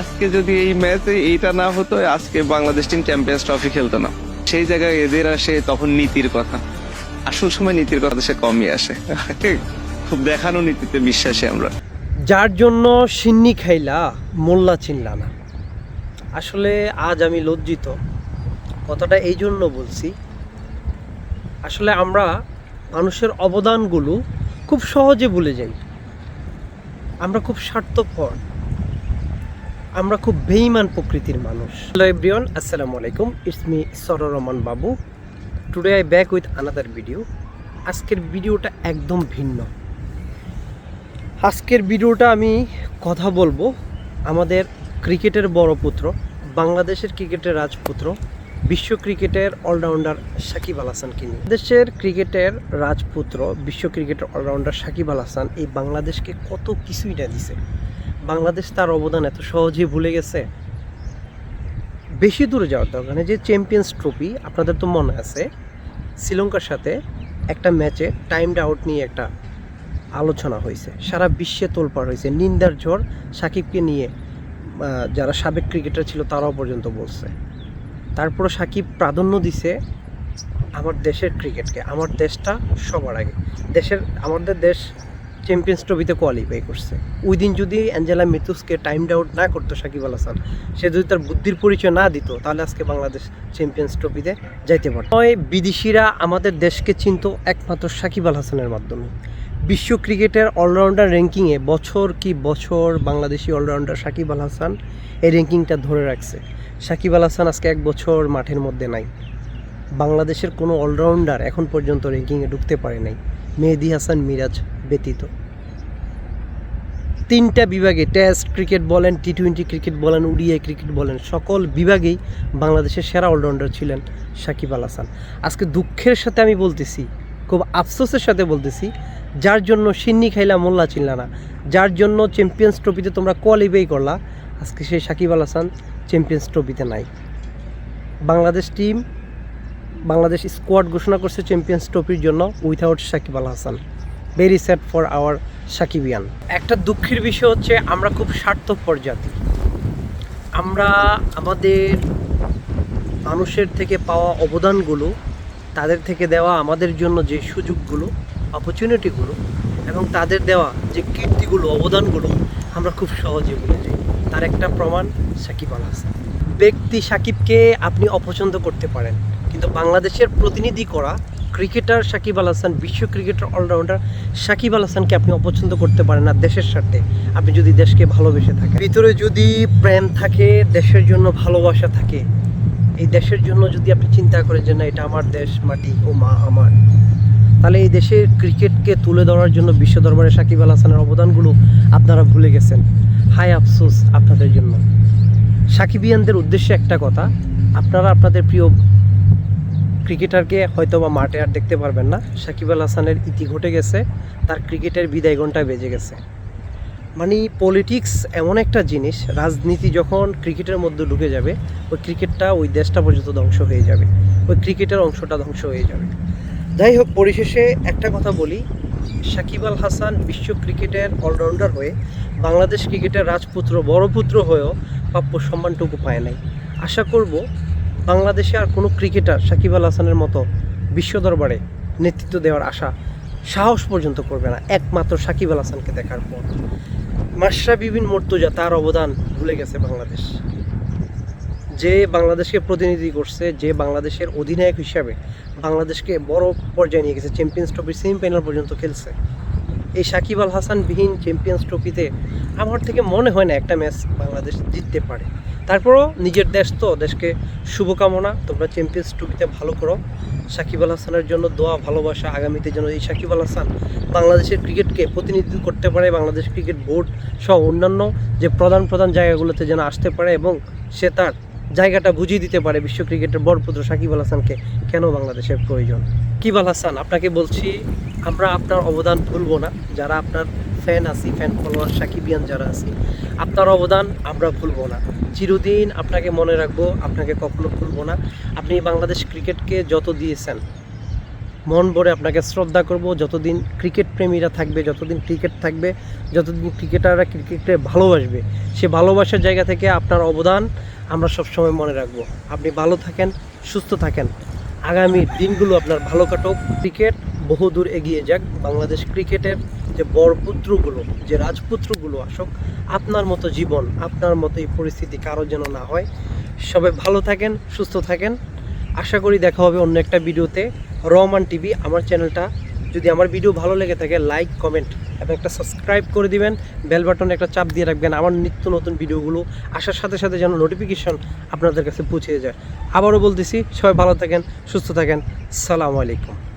আজকে যদি এই ম্যাচে এইটা না হতো, আজকে বাংলাদেশ টিম চ্যাম্পিয়ন্স ট্রফি খেলতো না। সেই জায়গায় এদের আসে তখন নীতির কথা। আসল সময় নীতির কথা সে কমই আসে। খুব দেখানো নীতিতে বিশ্বাসী আমরা। যার জন্য সিন্নি খাইলা, মোল্লা চিনলা না। আসলে আজ আমি লজ্জিত। কথাটা এই জন্য বলছি, আসলে আমরা মানুষের অবদানগুলো খুব সহজে ভুলে যাই। আমরা খুব স্বার্থপর। আমরা খুব বেইমান প্রকৃতির মানুষ। হ্যালো এভরিওয়ান, আসসালামু আলাইকুম। It's mister Rahman babu. Today I back with another video আজকের ভিডিওটা একদম ভিন্ন। আজকের ভিডিওটা আমি কথা বলব আমাদের ক্রিকেটের বড় পুত্র, বাংলাদেশের ক্রিকেটের রাজপুত্র, বিশ্ব ক্রিকেটের অলরাউন্ডার সাকিব আল হাসানকে নিয়ে। দেশের ক্রিকেটের রাজপুত্র, বিশ্ব ক্রিকেটের অলরাউন্ডার সাকিব আল হাসান এই বাংলাদেশকে কত কিছুই না দিছে। বাংলাদেশ তার অবদান এত সহজেই ভুলে গেছে? বেশি দূরে যাওয়ার দরকার নেই। যে চ্যাম্পিয়ন্স ট্রফি আপনাদের তো মনে আছে, শ্রীলঙ্কার সাথে একটা ম্যাচে টাইমড আউট নিয়ে একটা আলোচনা হয়েছে। সারা বিশ্বে তোলপাড় হয়েছে। নিন্দার ঝড় সাকিবকে নিয়ে যারা সাবেক ক্রিকেটার ছিল তারাও পর্যন্ত বলছে। তারপরে সাকিব প্রাধান্য দিছে আমার দেশের ক্রিকেটকে আমার দেশটা সবার আগে। দেশের, আমাদের দেশ চ্যাম্পিয়ন্স ট্রফিতে কোয়ালিফাই করছে। ওই দিন যদি অ্যাঞ্জেলা মিতুসকে টাইম আউট না করতো সাকিব আল হাসান, সে যদি তার বুদ্ধির পরিচয় না দিত, তাহলে আজকে বাংলাদেশ চ্যাম্পিয়ন্স ট্রফিতে যাইতে পারত। নয়, বিদেশিরা আমাদের দেশকে চিনত একমাত্র সাকিব আল হাসানের মাধ্যমে। বিশ্ব ক্রিকেটের অলরাউন্ডার র্যাঙ্কিংয়ে বছর কি বছর বাংলাদেশি অলরাউন্ডার সাকিব আল হাসান এই র্যাঙ্কিংটা ধরে রাখছে। সাকিব আল হাসান আজকে এক বছর মাঠের মধ্যে নাই। বাংলাদেশের কোনো অলরাউন্ডার এখন পর্যন্ত র্যাঙ্কিংয়ে ঢুকতে পারে নাই। মেহেদি হাসান মিরাজ ব্যতীত। তিনটা বিভাগে টেস্ট ক্রিকেট বলেন টি টোয়েন্টি ক্রিকেট বলেন, ওডিআই ক্রিকেট বলেন, সকল বিভাগেই বাংলাদেশের সেরা অলরাউন্ডার ছিলেন সাকিব আল হাসান। আজকে দুঃখের সাথে আমি বলতেছি, খুব আফসোসের সাথে বলতেছি, যার জন্য সিন্নি খাইলা মোল্লা চিনলা না, যার জন্য চ্যাম্পিয়ন্স ট্রফিতে তোমরা কোয়ালিফাই করলা, আজকে সেই সাকিব আল হাসান চ্যাম্পিয়ন্স ট্রফিতে নাই। বাংলাদেশ টিম বাংলাদেশ স্কোয়াড ঘোষণা করছে চ্যাম্পিয়ন্স ট্রফির জন্য without Shakib Al Hasan. Very sad for our Shakibian. একটা দুঃখের বিষয় হচ্ছে, আমরা খুব স্বার্থপর জাতি। আমরা আমাদের মানুষের থেকে পাওয়া অবদানগুলো, তাদের থেকে দেওয়া আমাদের জন্য যে সুযোগগুলো অপরচুনিটিগুলো এবং তাদের দেওয়া যে কীর্তিগুলো, অবদানগুলো আমরা খুব সহজে ভুলে যাই। তার একটা প্রমাণ সাকিব আল হাসান। ব্যক্তি সাকিবকে আপনি অপছন্দ করতে পারেন। কিন্তু বাংলাদেশের প্রতিনিধি করা ক্রিকেটার সাকিব আল হাসান, বিশ্ব ক্রিকেটার, অলরাউন্ডার সাকিব আল হাসানকে আপনি অপছন্দ করতে পারেন না দেশের স্বার্থে। আপনি যদি দেশকে ভালোবেসে থাকেন। ভিতরে যদি প্রেম থাকে, দেশের জন্য ভালোবাসা থাকে, এই দেশের জন্য যদি আপনি চিন্তা করেন যে না, এটা আমার দেশ, মাটি ও মা আমার, তাহলে এই দেশের ক্রিকেটকে তুলে ধরার জন্য বিশ্ব দরবারে সাকিব আল হাসানের অবদানগুলো আপনারা ভুলে গেছেন। হাই আফসোস আপনাদের জন্য। সাকিবিয়ানদের উদ্দেশ্যে একটা কথা, আপনারা আপনাদের প্রিয় ক্রিকেটারকে হয়তো বা মাঠে আর দেখতে পারবেন না। সাকিব আল হাসানের ইতি ঘটে গেছে, তার ক্রিকেটের বিদায় ঘন্টায় বেজে গেছে। মানে পলিটিক্স এমন একটা জিনিস, রাজনীতি যখন ক্রিকেটের মধ্যে ঢুকে যাবে, ওই ক্রিকেটটা ওই দেশটা পর্যন্ত ধ্বংস হয়ে যাবে, ওই ক্রিকেটের অংশটা ধ্বংস হয়ে যাবে। যাই হোক, পরিশেষে একটা কথা বলি, সাকিব আল হাসান বিশ্ব ক্রিকেটের অলরাউন্ডার হয়ে বাংলাদেশ ক্রিকেটের রাজপুত্র, বড় পুত্র হয়েও প্রাপ্য সম্মানটুকু পায় নাই। আশা করব বাংলাদেশে আর কোনো ক্রিকেটার সাকিব আল হাসানের মতো বিশ্ব দরবারে নেতৃত্ব দেওয়ার আশা, সাহস পর্যন্ত করবে না। একমাত্র সাকিব আল হাসানকে দেখার পর। মাশরা বিবিন মর্তুজা তার অবদান ভুলে গেছে বাংলাদেশ। যে বাংলাদেশকে প্রতিনিধি করছে, যে বাংলাদেশের অধিনায়ক হিসাবে বাংলাদেশকে বড় পর্যায়ে নিয়ে গেছে। চ্যাম্পিয়ন্স ট্রফির সেমিফাইনাল পর্যন্ত খেলছে। এই সাকিব আল হাসান বিহীন চ্যাম্পিয়ন্স ট্রফিতে আমার থেকে মনে হয় না একটা ম্যাচ বাংলাদেশ জিততে পারে। তারপরও নিজের দেশ তো, দেশকে শুভকামনা। তোমরা চ্যাম্পিয়ন্স ট্রফিতে ভালো করো। সাকিব আল হাসানের জন্য দোয়া, ভালোবাসা, আগামীতে যেন এই সাকিব আল হাসান বাংলাদেশের ক্রিকেটকে প্রতিনিধিত্ব করতে পারে, বাংলাদেশ ক্রিকেট বোর্ড সহ অন্যান্য যে প্রধান প্রধান জায়গাগুলোতে যেন আসতে পারে এবং সে তার জায়গাটা বুঝিয়ে দিতে পারে বিশ্ব ক্রিকেটের বড়পুত্র সাকিব আল হাসানকে, কেন বাংলাদেশের প্রয়োজন? কিব আল হাসান, আপনাকে বলছি, আমরা আপনার অবদান ভুলবো না। যারা আপনার ফ্যান আছি, ফ্যান ফলোয়ার সাকিবিয়ান যারা আছি, আপনার অবদান আমরা ভুলবো না। চিরদিন আপনাকে মনে রাখব, আপনাকে কখনো ভুলবো না। আপনি বাংলাদেশ ক্রিকেটকে যত দিয়েছেন, মন ভরে আপনাকে শ্রদ্ধা করব। যতদিন ক্রিকেট প্রেমীরা থাকবে, যতদিন ক্রিকেট থাকবে, যতদিন ক্রিকেটাররা ক্রিকেটে ভালোবাসবে, সে ভালোবাসার জায়গা থেকে আপনার অবদান আমরা সবসময় মনে রাখব। আপনি ভালো থাকেন, সুস্থ থাকেন। আগামী দিনগুলো আপনার ভালো কাটুক। ক্রিকেট বহুদূর এগিয়ে যাক। বাংলাদেশ ক্রিকেটের যে বরপুত্রগুলো যে রাজপুত্রগুলো আসুক, আপনার মতো জীবন, আপনার মতো এই পরিস্থিতি কারও যেন না হয়। সবাই ভালো থাকেন, সুস্থ থাকেন। আশা করি দেখা হবে অন্য একটা ভিডিওতে। রহমান টিভি, আমার চ্যানেলটা। যদি আমার ভিডিও ভালো লেগে থাকে, লাইক, কমেন্ট এবং একটা সাবস্ক্রাইব করে দিবেন। বেল বাটনে একটা চাপ দিয়ে রাখবেন আমার নিত্য নতুন ভিডিওগুলো। আসার সাথে সাথে যেন নোটিফিকেশন আপনাদের কাছে পৌঁছে যায়। আবারও বলতেছি, সবাই ভালো থাকেন, সুস্থ থাকেন। সালামু আলাইকুম।